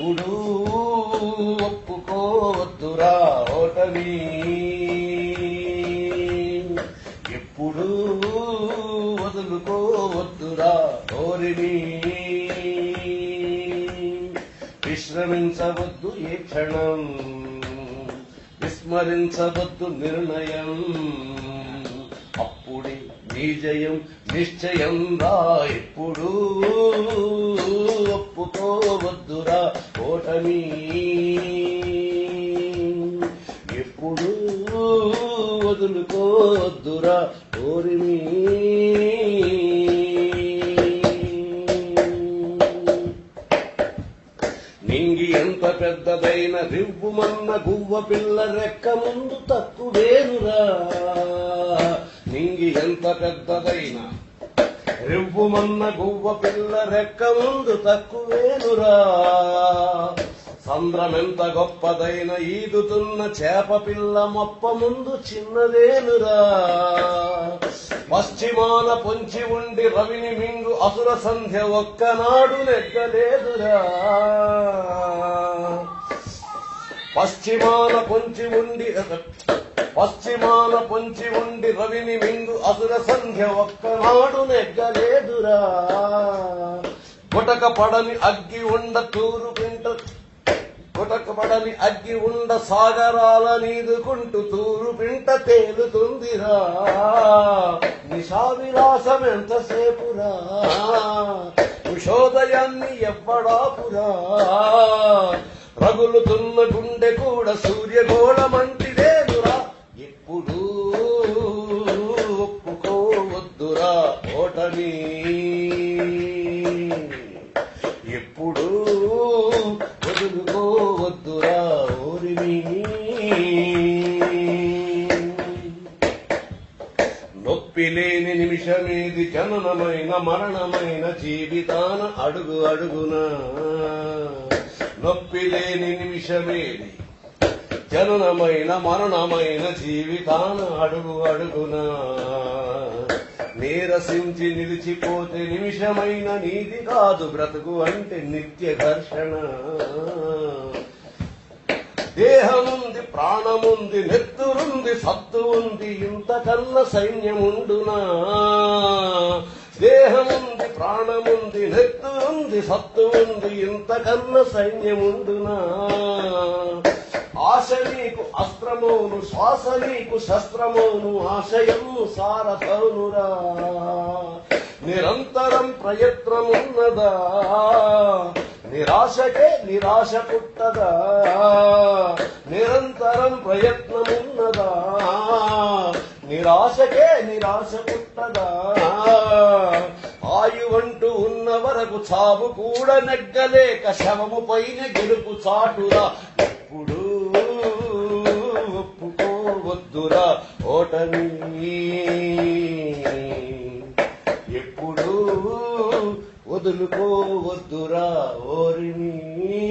ఎప్పుడూ ఒప్పుకోవద్దురా ఓటమి. ఎప్పుడూ వదులుకోవద్దురా ఓరిని. విశ్రమించవద్దు ఏ క్షణం విస్మరించవద్దు నిర్ణయం. అప్పుడే నీ జయం నిశ్చయంగా ఎప్పుడు ఒప్పుకోవద్దురా ఓటమి. ఎప్పుడు వదులుకోవద్దురా ఓరిమి. నింగి ఎంత పెద్దదైన రివ్వుమన్న గువ్వ పిల్ల రెక్క ముందు తక్కువేనురా. పెద్దదైన. రివ్వుమన్న గువ్వ పిల్ల రెక్క ముందు తక్కువేనురా. సంద్రమెంత గొప్పదైన ఈదుతున్న చేప పిల్ల మొప్ప ముందు చిన్నదేనురా. పశ్చిమాన పొంచి ఉండి రవిని మింగు అసుర సంధ్య ఒక్కనాడు నెగ్గలేదురా. పశ్చిమాన పొంచి ఉండి పశ్చిమాన పొంచి ఉండి రవిని మింగు అసుర సంధ్య ఒక్కనాడు నెగ్గలేదురా. గుటక పడని అగ్గి ఉండ తూరు పింట గుటకపడని అగ్గి ఉండ సాగరాల నీదుకుంటూ తూరు పింట తేలుతుందిరా. నిశా విలాసం ఎంతసేపురా. ఉషోదయాన్ని ఎవ్వడాపురా. రగులుతున్న గుండె కూడా సూర్యగోళమంటిదేనురా ఎప్పుడు వదులుకోవద్దురా ఓరిమి నొప్పి లేని నిమిషమేది జననమైన మరణమైన జీవితాన అడుగు అడుగున. నొప్పి లేని నిమిషమేది జననమైన మరణమైన జీవితాన అడుగు అడుగున. నీరసించి నిలిచిపోతే నిమిషమైన నీది కాదు బ్రతుకు అంటే నిత్య ఘర్షణ. దేహముంది ప్రాణముంది నెత్తురుంది సత్తు ఉంది ఇంతకన్నా సైన్యముండునా? దేహముంది ప్రాణముంది నెత్తురుంది సత్తు ఉంది ఇంతకన్నా సైన్యముండునా? ఆశ నీకు అస్త్రమోను శ్వాస నీకు శస్త్రమోను ఆశయము సారథౌనురా. నిరంతరం ప్రయత్నమున్నదా? నిరాశకే నిరాశ పుట్టదా? నిరంతరం ప్రయత్నమున్నదా? నిరాశకే నిరాశ పుట్టదా? ఆయువంటూ ఉన్న వరకు చావు కూడా నెగ్గలేక శవము పైన గెలుపు చాటురా. ఎప్పుడు వద్దురా ఓటమి. ఎప్పుడు వదులుకోవద్దురా ఓరిని.